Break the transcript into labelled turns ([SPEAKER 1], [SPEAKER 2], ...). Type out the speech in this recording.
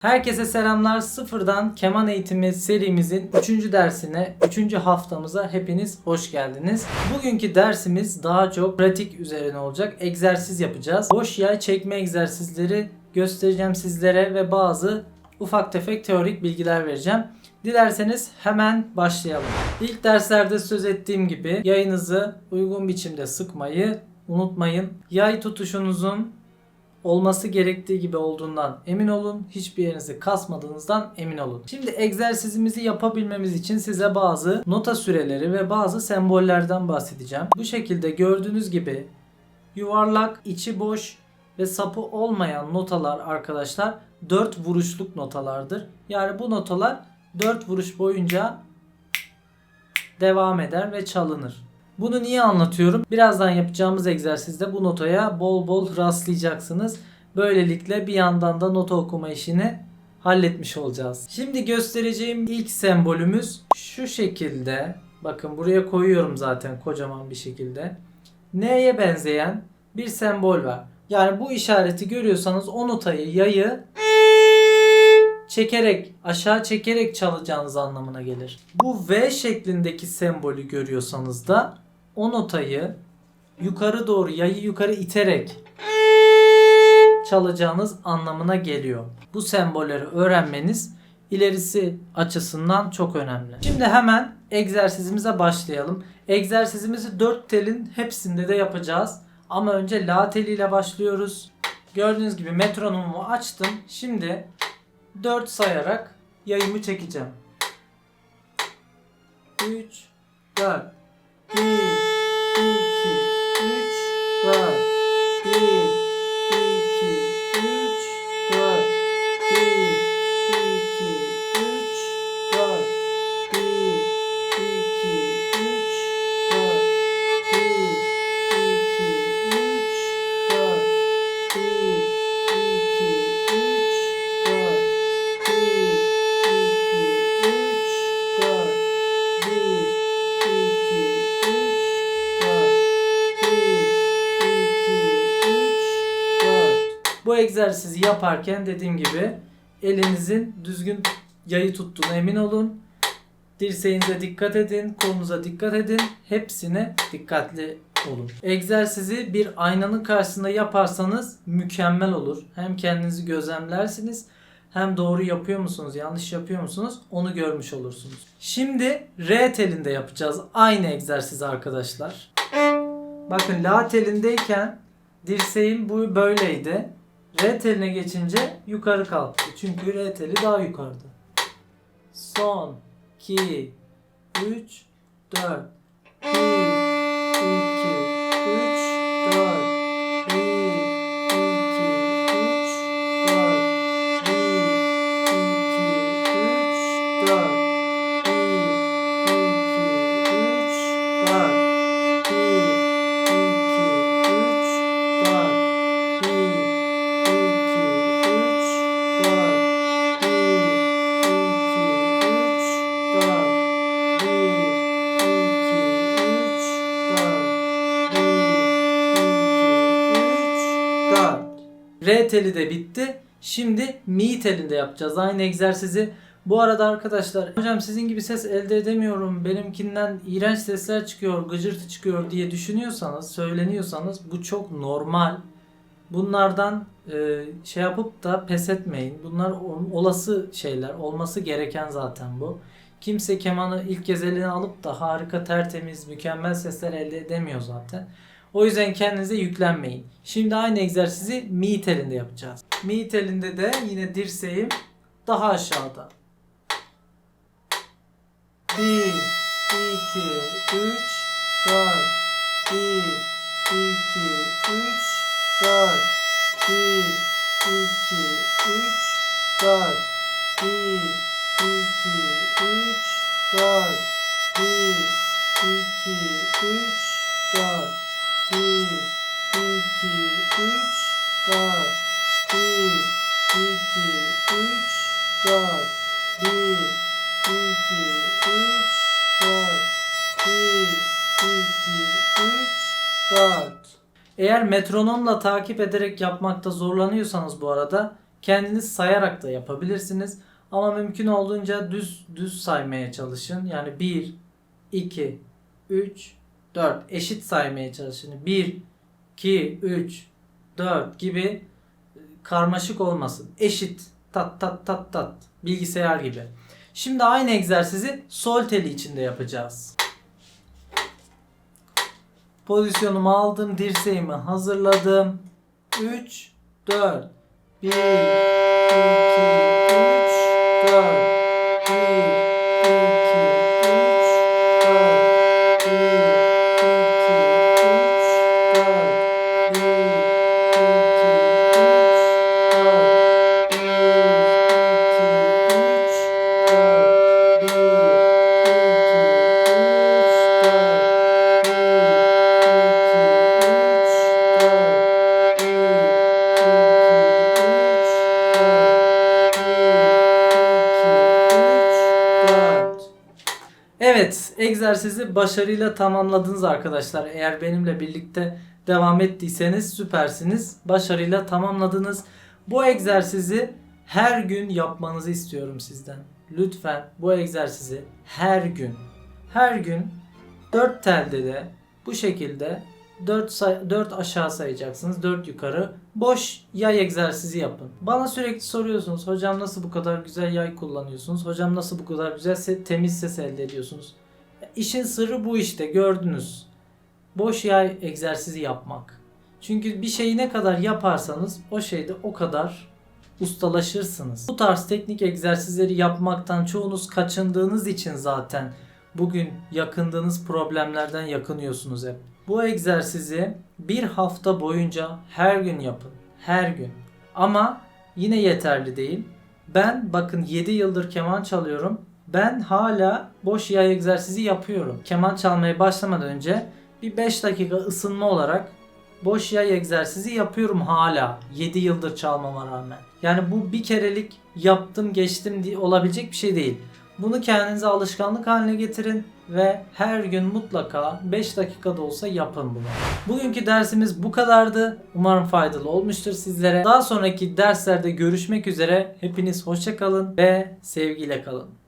[SPEAKER 1] Herkese selamlar. Sıfırdan keman eğitimi serimizin 3. dersine, 3. haftamıza hepiniz hoş geldiniz. Bugünkü dersimiz daha çok pratik üzerine olacak. Egzersiz yapacağız. Boş yay çekme egzersizleri göstereceğim sizlere ve bazı ufak tefek teorik bilgiler vereceğim. Dilerseniz hemen başlayalım. İlk derslerde söz ettiğim gibi yayınızı uygun biçimde sıkmayı unutmayın. Yay tutuşunuzun olması gerektiği gibi olduğundan emin olun. Hiçbir yerinizi kasmadığınızdan emin olun. Şimdi egzersizimizi yapabilmemiz için size bazı nota süreleri ve bazı sembollerden bahsedeceğim. Bu şekilde gördüğünüz gibi yuvarlak, içi boş ve sapı olmayan notalar arkadaşlar 4 vuruşluk notalardır. Yani bu notalar 4 vuruş boyunca devam eder ve çalınır. Bunu niye anlatıyorum? Birazdan yapacağımız egzersizde bu notaya bol bol rastlayacaksınız. Böylelikle bir yandan da nota okuma işini halletmiş olacağız. Şimdi göstereceğim ilk sembolümüz şu şekilde. Bakın buraya koyuyorum zaten kocaman bir şekilde. N'ye benzeyen bir sembol var. Yani bu işareti görüyorsanız o notayı yayı çekerek aşağı çekerek çalacağınız anlamına gelir. Bu V şeklindeki sembolü görüyorsanız da o notayı yukarı doğru yayı yukarı iterek çalacağınız anlamına geliyor. Bu sembolleri öğrenmeniz ilerisi açısından çok önemli. Şimdi hemen egzersizimize başlayalım. Egzersizimizi 4 telin hepsinde de yapacağız. Ama önce la teliyle başlıyoruz. Gördüğünüz gibi metronomumu açtım. Şimdi 4 sayarak yayımı çekeceğim. 3 4 Hum. egzersizi yaparken dediğim gibi elinizin düzgün yayı tuttuğuna emin olun. Dirseğinize dikkat edin, kolunuza dikkat edin. Hepsine dikkatli olun. Egzersizi bir aynanın karşısında yaparsanız mükemmel olur. Hem kendinizi gözlemlersiniz hem doğru yapıyor musunuz, yanlış yapıyor musunuz onu görmüş olursunuz. Şimdi R telinde yapacağız aynı egzersizi arkadaşlar. Bakın la telindeyken dirseğim bu böyleydi. R teline geçince yukarı kalktı. Çünkü R teli daha yukarıda. Son 2 3 4 R teli de bitti. Şimdi mi telinde yapacağız aynı egzersizi. Bu arada arkadaşlar hocam sizin gibi ses elde edemiyorum. Benimkinden iğrenç sesler çıkıyor, gıcırtı çıkıyor diye düşünüyorsanız, söyleniyorsanız bu çok normal. Bunlardan e, şey yapıp da pes etmeyin. Bunlar ol- olası şeyler. Olması gereken zaten bu. Kimse kemanı ilk kez eline alıp da harika, tertemiz, mükemmel sesler elde edemiyor zaten. O yüzden kendinize yüklenmeyin. Şimdi aynı egzersizi mi telinde yapacağız. Mi telinde de yine dirseğim daha aşağıda. 1, 2, 3, 4, 1, 2, 3, 4, 1, 2, 3, 4, 1, 2, 3, 4, 1, 2, 3, 4, Eğer metronomla takip ederek yapmakta zorlanıyorsanız bu arada kendiniz sayarak da yapabilirsiniz. Ama mümkün olduğunca düz düz saymaya çalışın. Yani 1, 2, 3, 4 eşit saymaya çalışın. 1, 2, 3, 4 gibi e, karmaşık olmasın. Eşit tat tat tat tat bilgisayar gibi. Şimdi aynı egzersizi sol teli içinde yapacağız. Pozisyonumu aldım. Dirseğimi hazırladım. 3, 4. 1, 2, 3, 4. egzersizi başarıyla tamamladınız arkadaşlar. Eğer benimle birlikte devam ettiyseniz süpersiniz. Başarıyla tamamladınız. Bu egzersizi her gün yapmanızı istiyorum sizden. Lütfen bu egzersizi her gün, her gün 4 telde de bu şekilde 4, say- 4 aşağı sayacaksınız, 4 yukarı. Boş yay egzersizi yapın. Bana sürekli soruyorsunuz, hocam nasıl bu kadar güzel yay kullanıyorsunuz? Hocam nasıl bu kadar güzel se- temiz ses elde ediyorsunuz? İşin sırrı bu işte, gördünüz. Boş yay egzersizi yapmak. Çünkü bir şeyi ne kadar yaparsanız o şeyde o kadar ustalaşırsınız. Bu tarz teknik egzersizleri yapmaktan çoğunuz kaçındığınız için zaten bugün yakındığınız problemlerden yakınıyorsunuz hep. Bu egzersizi bir hafta boyunca her gün yapın. Her gün. Ama yine yeterli değil. Ben bakın 7 yıldır keman çalıyorum. Ben hala boş yay egzersizi yapıyorum. Keman çalmaya başlamadan önce bir 5 dakika ısınma olarak boş yay egzersizi yapıyorum hala 7 yıldır çalmama rağmen. Yani bu bir kerelik yaptım geçtim diye olabilecek bir şey değil. Bunu kendinize alışkanlık haline getirin ve her gün mutlaka 5 dakikada olsa yapın bunu. Bugünkü dersimiz bu kadardı. Umarım faydalı olmuştur sizlere. Daha sonraki derslerde görüşmek üzere. Hepiniz hoşça kalın ve sevgiyle kalın.